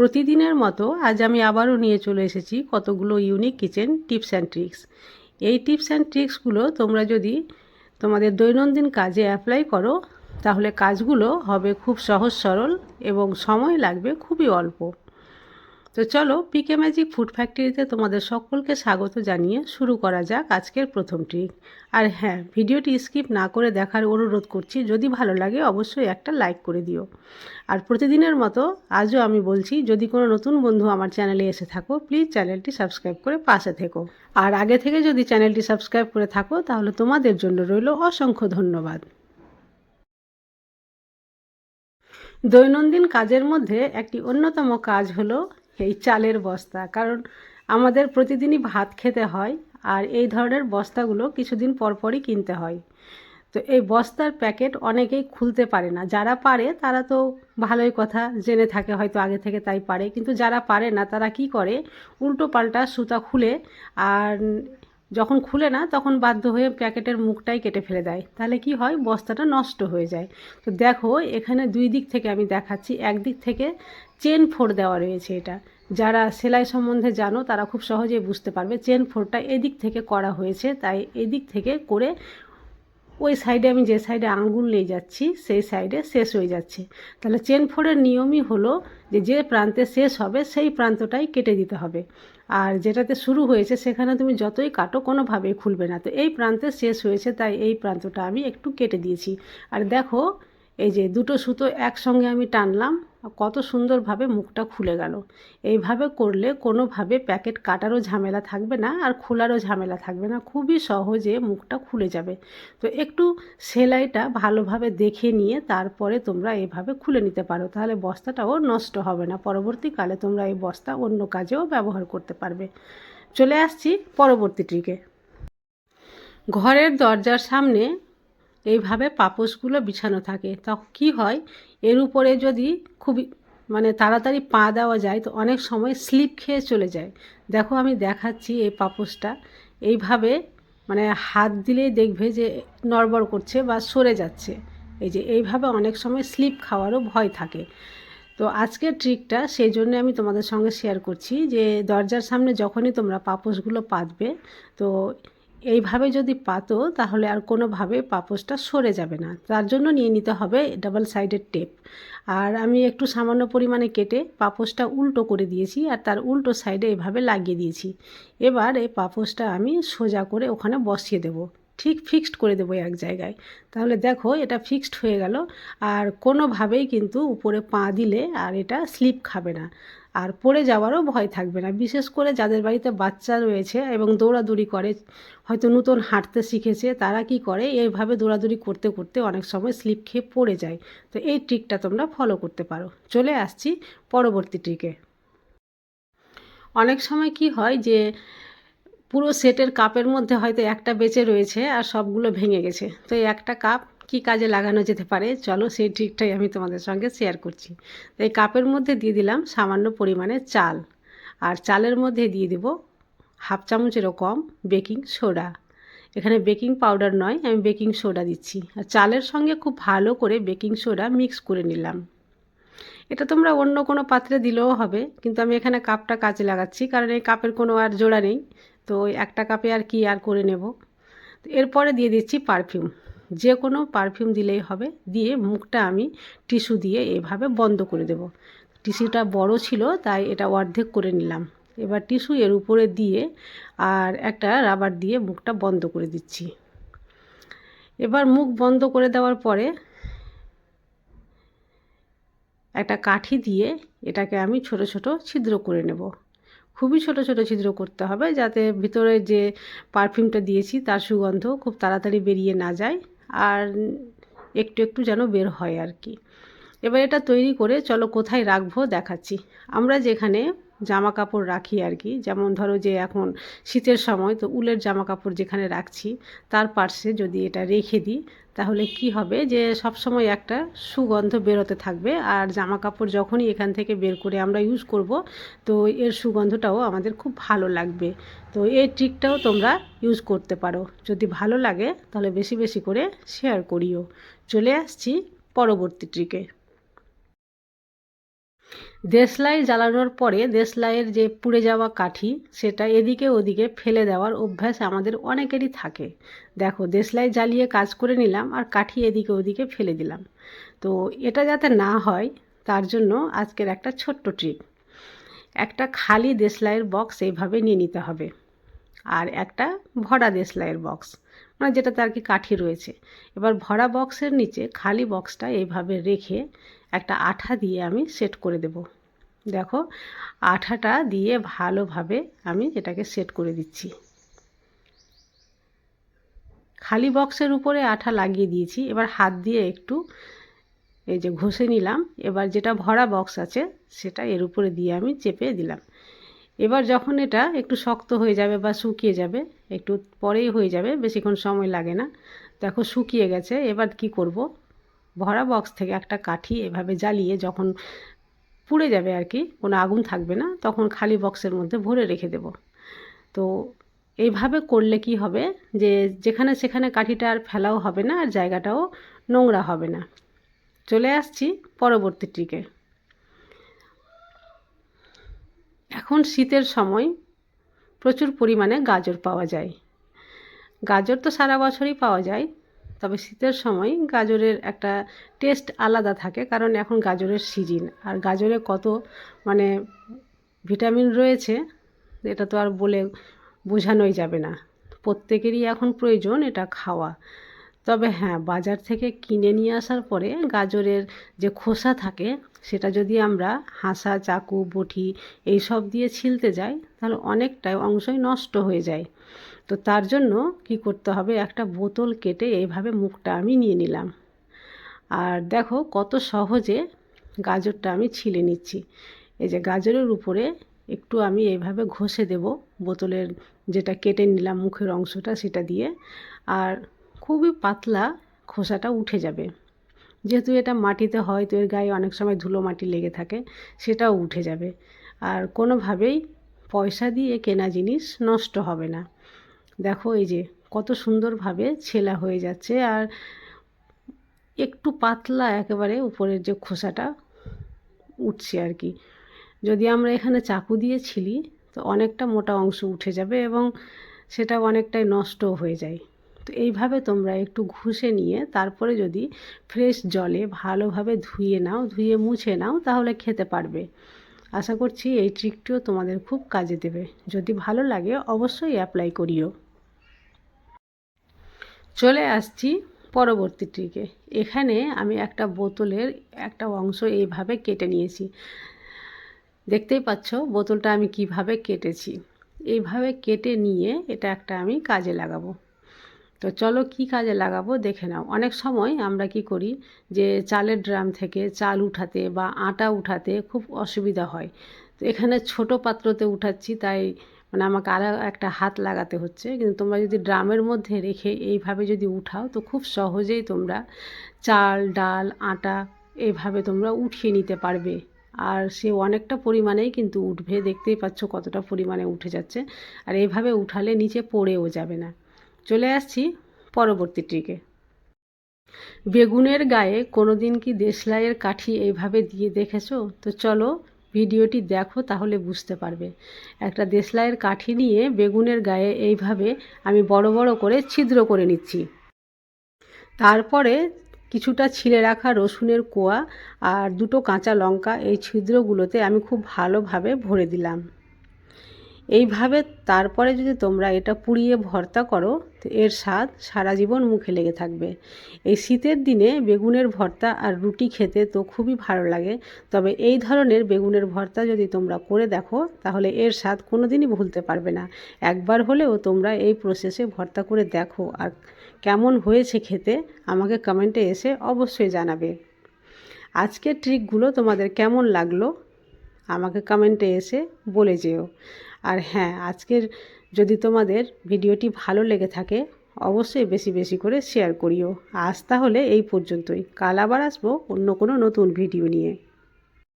প্রতিদিনের মতো আজ আমি আবারও নিয়ে চলে এসেছি কতগুলো unique kitchen tips and tricks এই টিপস অ্যান্ড ট্রিক্সগুলো তোমরা যদি তোমাদের দৈনন্দিন কাজে অ্যাপ্লাই করো, তাহলে কাজগুলো হবে খুব সহজ সরল এবং সময় লাগবে খুবই অল্প। তো চলো পিকে ম্যাজিক ফুড ফ্যাক্টরিতে তোমাদের সকলকে স্বাগত জানিয়ে শুরু করা যাক আজকের প্রথম ট্রিক। আর হ্যাঁ ভিডিওটি স্কিপ না করে দেখার অনুরোধ করছি, যদি ভালো লাগে অবশ্যই একটা লাইক করে দিও। আর প্রতিদিনের মতো আজও আমি বলছি, যদি কোনো নতুন বন্ধু আমার চ্যানেলে এসে থাকো প্লিজ চ্যানেলটি সাবস্ক্রাইব করে পাশে থেকো। আর আগে থেকে যদি চ্যানেলটি সাবস্ক্রাইব করে থাকো, তাহলে তোমাদের জন্য রইল অসংখ্য ধন্যবাদ। দৈনন্দিন কাজের মধ্যে একটি অন্যতম কাজ হলো এই চালের বস্তা। কারণ আমাদের প্রতিদিনই ভাত খেতে হয় আর এই ধরনের বস্তাগুলো কিছুদিন পরপরই কিনতে হয়। তো এই বস্তার প্যাকেট অনেকেই খুলতে পারে না। যারা পারে, তারা তো ভালোই কথা জেনে থাকে, হয়তো আগে থেকে তাই পারে। কিন্তু যারা পারে না, তারা কি করে? উল্টো পাল্টা সুতা খুলে আর যখন খুলে না, তখন বাধ্য হয়ে প্যাকেটের মুখটাই কেটে ফেলে দেয়। তাহলে কি হয়? বস্তাটা নষ্ট হয়ে যায়। তো দেখো, এখানে দুই দিক থেকে আমি দেখাচ্ছি। একদিক থেকে চেন ফোর দেওয়া রয়েছে এটা। যারা সেলাই সম্বন্ধে জানো, তারা খুব সহজেই বুঝতে পারবে, চেন ফোরটা এদিক থেকে করা হয়েছে। তাই এদিক থেকে করে ওই সাইডে আমি যে সাইডে আঙ্গুল নিয়ে যাচ্ছি, সেই সাইডে শেষ হয়ে যাচ্ছে। তাহলে চেন ফোরের নিয়মই হলো যে যে প্রান্তে শেষ হবে, সেই প্রান্তটাই কেটে দিতে হবে। আর যেটাতে শুরু হয়েছে, সেখানে তুমি যতই কাটো, কোনোভাবেই খুলবে না। তো এই প্রান্তে শেষ হয়েছে, তাই এই প্রান্তটা আমি একটু কেটে দিয়েছি। আর দেখো এই যে দুটো সুতো একসঙ্গে আমি টানলাম, কত সুন্দরভাবে মুখটা খুলে গেল। এইভাবে করলে কোনোভাবে প্যাকেট কাটারও ঝামেলা থাকবে না আর খোলারও ঝামেলা থাকবে না, খুবই সহজে মুখটা খুলে যাবে। তো একটু সেলাইটা ভালোভাবে দেখে নিয়ে তারপরে তোমরা এভাবে খুলে নিতে পারো, তাহলে বস্তাটাও নষ্ট হবে না। পরবর্তীকালে তোমরা এই বস্তা অন্য কাজেও ব্যবহার করতে পারবে। চলে আসছি পরবর্তী ট্রিকে। ঘরের দরজার সামনে এইভাবে পাপোশগুলো বিছানো থাকে। তখন কী হয়? এর উপরে যদি খুবই মানে তাড়াতাড়ি পা দেওয়া যায়, তো অনেক সময় স্লিপ খেয়ে চলে যায়। দেখো আমি দেখাচ্ছি এই পাপোশটা। এইভাবে মানে হাত দিলেই দেখবে যে নড়বড় করছে বা সরে যাচ্ছে। এই যে এইভাবে অনেক সময় স্লিপ খাওয়ারও ভয় থাকে। তো আজকের ট্রিকটা সেই জন্য আমি তোমাদের সঙ্গে শেয়ার করছি যে দরজার সামনে যখনই তোমরা পাপোশগুলো পাতবে, তো এইভাবে যদি পাতো, তাহলে আর কোনোভাবে পাপোসটা সরে যাবে না। তার জন্য নিয়ে নিতে হবে ডাবল সাইডের টেপ আর আমি একটু সামান্য পরিমাণে কেটে পাপোসটা উল্টো করে দিয়েছি আর তার উল্টো সাইডে এভাবে লাগিয়ে দিয়েছি। এবার এই পাপোসটা আমি সোজা করে ওখানে বসিয়ে দেবো। ঠিক ফিক্সড করে দেবো এক জায়গায়। তাহলে দেখো এটা ফিক্সড হয়ে গেল। আর কোনোভাবেই কিন্তু উপরে পা দিলে আর এটা স্লিপ খাবে না। আর পড়ে যাওয়ারও ভয় থাকবে না। বিশেষ করে যাদের বাড়িতে বাচ্চা রয়েছে এবং দৌড়াদৌড়ি করে, হয়তো নতুন হাঁটতে শিখেছে, তারা কি করে? এইভাবে দৌড়াদৌড়ি করতে করতে অনেক সময় স্লিপ খেয়ে পড়ে যায়। তো এই ট্রিকটা তোমরা ফলো করতে পারো। চলে আসছি পরবর্তী ট্রিকে। অনেক সময় কি হয় যে, পুরো সেটের কাপের মধ্যে হয়তো একটা বেঁচে রয়েছে আর সবগুলো ভেঙে গেছে। তো এই একটা কাপ কি কাজে লাগানো যেতে পারে? চলো সেই ট্রিকটাই আমি তোমাদের সঙ্গে শেয়ার করছি। তো এই কাপের মধ্যে দিয়ে দিলাম সামান্য পরিমাণে চাল। আর চালের মধ্যে দিয়ে দেব হাফ চামচেরও কম বেকিং সোডা। এখানে বেকিং পাউডার নয়, আমি বেকিং সোডা দিচ্ছি। আর চালের সঙ্গে খুব ভালো করে বেকিং সোডা মিক্স করে নিলাম। এটা তোমরা অন্য কোনো পাত্রে দিলেও হবে, কিন্তু আমি এখানে কাপটা কাজে লাগাচ্ছি, কারণ এই কাপের কোনো আর জোড়া নেই। তো একটা কাপে আর কি আর করে নেব? এরপরে দিয়ে দিচ্ছি পারফিউম। যে কোনো পারফিউম দিলেই হবে। দিয়ে মুখটা আমি টিস্যু দিয়ে এভাবে বন্ধ করে দেব। টিস্যুটা বড় ছিল, তাই এটা অর্ধেক করে নিলাম। এবার টিস্যু এর উপরে দিয়ে আর একটা রাবার দিয়ে মুখটা বন্ধ করে দিচ্ছি। এবার মুখ বন্ধ করে দেওয়ার পরে একটা কাঠি দিয়ে এটাকে আমি ছোট ছোট ছিদ্র করে নেব। খুবই ছোট ছোট ছিদ্র করতে হবে, যাতে ভিতরে যে পারফিউমটা দিয়েছি তার সুগন্ধ খুব তাড়াতাড়ি বেরিয়ে না যায়। আর একটু একটু যেন বের হয় আর কি। এবার এটা তৈরি করে চলো কোথায় রাখব দেখাচ্ছি। আমরা যেখানে জামা কাপড় রাখি আর কি যেমন ধরো যে এখন শীতের সময়, তো উলের জামা কাপড় যেখানে রাখছি, তার পার্শ্বে যদি এটা রেখে দিই, তাহলে কি হবে যে সব সময় একটা সুগন্ধ বেরোতে থাকবে। আর জামা কাপড় যখনই এখান থেকে বের করে আমরা ইউজ করব, তো এর সুগন্ধটাও আমাদের খুব ভালো লাগবে। তো এই ট্রিকটাও তোমরা ইউজ করতে পারো। যদি ভালো লাগে, তাহলে বেশি বেশি করে শেয়ার করিও। চলে আসছি পরবর্তী ট্রিকে দেশলাই জ্বালানোর পরে দেশলাইয়ের যে পুড়ে যাওয়া কাঠি, সেটা এদিকে ওদিকে ফেলে দেওয়ার অভ্যাস আমাদের অনেকেরই থাকে। দেখো, দেশলাই জ্বালিয়ে কাজ করে নিলাম আর কাঠি এদিকে ওদিকে ফেলে দিলাম। তো এটা যাতে না হয়, তার জন্য আজকের একটা ছোট্ট ট্রিক একটা খালি দেশলাইয়ের বক্স এইভাবে নিয়ে নিতে হবে। আর একটা ভরা দেশলাইয়ের বক্স। মানে যেটাতে আর কি কাঠি রয়েছে। এবার ভরা বক্সের নিচে খালি বক্সটা এইভাবে রেখে একটা আঠা দিয়ে আমি সেট করে দেব। দেখো, আঠাটা দিয়ে ভালোভাবে আমি এটাকে সেট করে দিচ্ছি। খালি বক্সের উপরে আঠা লাগিয়ে দিয়েছি। এবার হাত দিয়ে একটু এই যে ঘষে নিলাম। এবার যেটা ভরা বক্স আছে, সেটা এর উপরে দিয়ে আমি চেপে দিলাম। এবার যখন এটা একটু শক্ত হয়ে যাবে বা শুকিয়ে যাবে, একটু পরেই হয়ে যাবে, বেশিক্ষণ সময় লাগে না। দেখো শুকিয়ে গেছে, এবার কি করব? ভরা বক্স থেকে একটা কাঠি এভাবে জ্বালিয়ে যখন পুড়ে যাবে আর কি, কোনো আগুন থাকবে না, তখন খালি বক্সের মধ্যে ভরে রেখে দেব। তো এইভাবে করলে কি হবে? যে যেখানে সেখানে কাঠিটা আর ফেলাও হবে না, আর জায়গাটাও নোংরা হবে না। চলে আসছি পরবর্তী ট্রিকে এখন শীতের সময় প্রচুর পরিমাণে গাজর পাওয়া যায়। গাজর তো সারা বছরই পাওয়া যায়, তবে শীতের সময় গাজরের একটা টেস্ট আলাদা থাকে, কারণ এখন গাজরের সিজন আর গাজরে কত মানে ভিটামিন রয়েছে, এটা তো আর বলে বোঝানোই যাবে না। প্রত্যেকেরই এখন প্রয়োজন এটা খাওয়া। তবে হ্যাঁ বাজার থেকে কিনে নিয়ে আসার পরে গাজরের যে খোসা থাকে, সেটা যদি আমরা হাসা, চাকু, বটি এই সব দিয়ে ছিলতে যাই, তাহলে অনেকটাই অংশই নষ্ট হয়ে যায়। তো তার জন্য কি করতে হবে, একটা বোতল কেটে এইভাবে মুখটা আমি নিয়ে নিলাম। আর দেখো কত সহজে গাজরটা আমি ছিলে নিচ্ছি। এই যে গাজরের উপরে একটু আমি এইভাবে ঘষে দেব, বোতলের যেটা কেটে নিলাম মুখের অংশটা সেটা দিয়ে। আর খুবই পাতলা খোসাটা উঠে যাবে। যেহেতু এটা মাটিতে হয়, তো এর গায়ে অনেক সময় ধুলো মাটি লেগে থাকে, সেটাও উঠে যাবে। আর কোনোভাবেই পয়সা দিয়ে কেনা জিনিস নষ্ট হবে না। দেখো এই যে কত সুন্দরভাবে ছেলা হয়ে যাচ্ছে, আর একটু পাতলা একেবারে উপরের যে খোসাটা উঠছে আর কি। যদি আমরা এখানে চাকু দিয়ে ছিলি, তো অনেকটা মোটা অংশ উঠে যাবে এবং সেটা অনেকটাই নষ্টও হয়ে যায়। তো এইভাবে তোমরা একটু ঘষে নিয়ে তারপরে যদি ফ্রেশ জলে ভালোভাবে ধুয়ে নাও, ধুয়ে মুছে নাও, তাহলে খেতে পারবে। আশা করছি এই ট্রিকটিও তোমাদের খুব কাজে দেবে। যদি ভালো লাগে অবশ্যই অ্যাপ্লাই করিও। চলে আসছি পরবর্তী ট্রিকে এখানে আমি একটা বোতলের একটা অংশ এইভাবে কেটে নিয়েছি। দেখতেই পাচ্ছ বোতলটা আমি কীভাবে কেটেছি। এইভাবে কেটে নিয়ে এটা একটা আমি কাজে লাগাবো। তো চলো কি কাজে লাগাবো দেখে নাও। অনেক সময় আমরা কি করি যে চালের ড্রাম থেকে চাল উঠাতে বা আটা উঠাতে খুব অসুবিধা হয়। তো এখানে ছোট পাত্রতে উঠাচ্ছি, তাই মানে আমাকে আরও একটা হাত লাগাতে হচ্ছে। কিন্তু তোমরা যদি ড্রামের মধ্যে রেখে এইভাবে যদি উঠাও, তো খুব সহজেই তোমরা চাল, ডাল, আটা এইভাবে তোমরা উঠিয়ে নিতে পারবে। আর সে অনেকটা পরিমাণেই কিন্তু উঠবে। দেখতেই পাচ্ছ কতটা পরিমাণে উঠে যাচ্ছে। আর এভাবে উঠালে নিচে পড়েও যাবে না। চলে আসছি পরবর্তী ট্রিকে। বেগুনের গায়ে কোনো দিন কি দেশলাইয়ের কাঠি এইভাবে দিয়ে দেখেছ? তো চলো ভিডিওটি দেখো, তাহলে বুঝতে পারবে। একটা দেশলাইয়ের কাঠি নিয়ে বেগুনের গায়ে এইভাবে আমি বড় বড় করে ছিদ্র করে নিচ্ছি। তারপরে কিছুটা ছিলে রাখা রসুনের কোয়া আর দুটো কাঁচা লঙ্কা এই ছিদ্রগুলোতে আমি খুব ভালোভাবে ভরে দিলাম। এইভাবে তারপরে যদি তোমরা এটা পুড়িয়ে ভর্তা করো এর স্বাদ সারা জীবন মুখে লেগে থাকবে। এই শীতের দিনে বেগুনের ভর্তা আর রুটি খেতে তো খুবই ভালো লাগে। তবে এই ধরনের বেগুনের ভর্তা যদি তোমরা করে দেখো, তাহলে এর স্বাদ কোনো দিনই ভুলতে পারবে না। একবার হলেও তোমরা এই প্রসেসে ভর্তা করে দেখো আর কেমন হয়েছে খেতে আমাকে কমেন্টে এসে অবশ্যই জানাবে। আজকের ট্রিকগুলো তোমাদের কেমন লাগল, আমাকে কমেন্টে এসে বলে যেও। আর হ্যাঁ আজকের যদি তোমাদের ভিডিওটি ভালো লেগে থাকে, অবশ্যই বেশি বেশি করে শেয়ার করিও। আজ তাহলে এই পর্যন্তই। কাল আবার আসব অন্য কোনো নতুন ভিডিও নিয়ে।